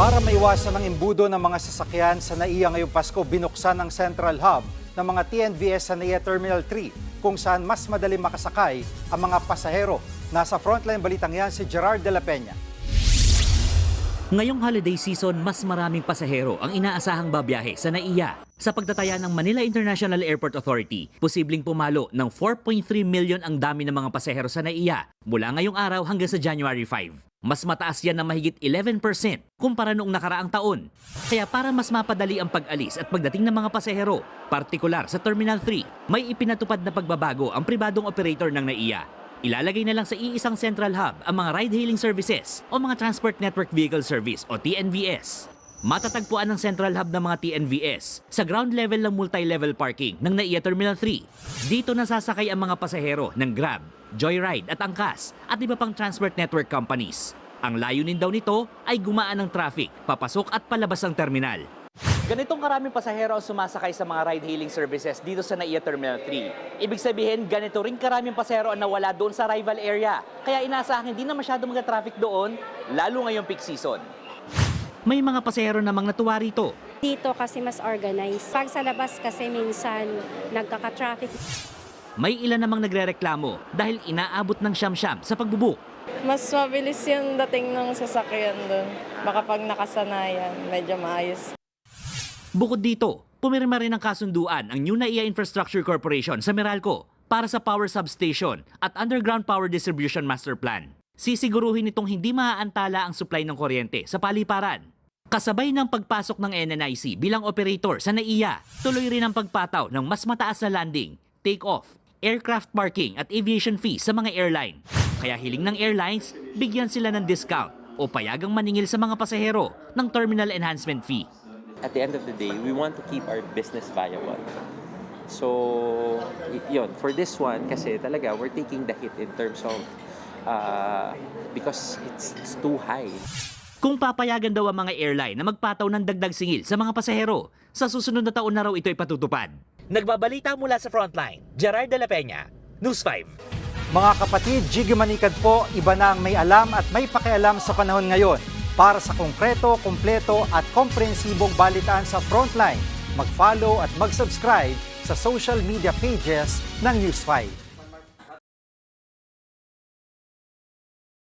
Para maiwasan ang imbudo ng mga sasakyan sa NAIA ngayong Pasko, binuksan ang Central Hub ng mga TNVS sa NAIA Terminal 3 kung saan mas madali makasakay ang mga pasahero. Nasa frontline balitang yan si Gerard de la Peña. Ngayong holiday season, mas maraming pasahero ang inaasahang babiyahe sa NAIA. Sa pagtataya ng Manila International Airport Authority, posibleng pumalo ng 4.3 million ang dami ng mga pasahero sa NAIA mula ngayong araw hanggang sa January 5. Mas mataas yan ng mahigit 11% kumpara noong nakaraang taon. Kaya para mas mapadali ang pag-alis at pagdating ng mga pasahero, partikular sa Terminal 3, may ipinatupad na pagbabago ang pribadong operator ng NAIA Ilalagay na lang sa iisang central hub ang mga ride-hailing services o mga Transport Network Vehicle Service o TNVS. Matatagpuan ang central hub ng mga TNVS sa ground level ng multi-level parking ng NAIA Terminal 3. Dito nasasakay ang mga pasahero ng Grab, Joyride at Angkas at iba pang transport network companies. Ang layunin daw nito ay gumaan ng traffic, papasok at palabas ng terminal. Ganitong karaming pasahero ang sumasakay sa mga ride-hailing services dito sa NAIA Terminal 3. Ibig sabihin, ganito rin karaming pasahero ang nawala doon sa rival area. Kaya inaasahan hindi na masyado mga-traffic doon, lalo ngayong peak season. May mga pasahero namang natuwa rito. Dito kasi mas organized. Pag sa labas kasi minsan nagkaka-traffic. May ilan namang nagrereklamo dahil inaabot ng siyam-siyam sa pagbubuk. Mas mabilis yung dating ng sasakyan doon. Baka pag nakasanayan, medyo maayos. Bukod dito, pumirma rin ng kasunduan ang New NAIA Infrastructure Corporation sa Meralco para sa power substation at underground power distribution master plan. Sisiguruhin itong hindi maaantala ang supply ng kuryente sa paliparan. Kasabay ng pagpasok ng NNIC bilang operator sa NAIA, tuloy rin ang pagpataw ng mas mataas na landing, take-off, aircraft parking at aviation fees sa mga airline. Kaya hiling ng airlines, bigyan sila ng discount o payagang maningil sa mga pasahero ng terminal enhancement fee. at the end of the day, we want to keep our business viable. So, yun, for this one, kasi talaga, we're taking the hit in terms of, uh, because it's, it's too high. Kung papayagan daw ang mga airline na magpataw ng dagdag singil sa mga pasahero, sa susunod na taon na raw ito ipatutupad. Nagbabalita mula sa Frontline, Gerard de la Peña, News 5. Mga kapatid, Jiggy Manikad po, iba na ang may alam at may pakialam sa panahon ngayon. Para sa konkreto, kumpleto at komprehensibong balitaan sa Frontline, mag-follow at mag-subscribe sa social media pages ng News 5.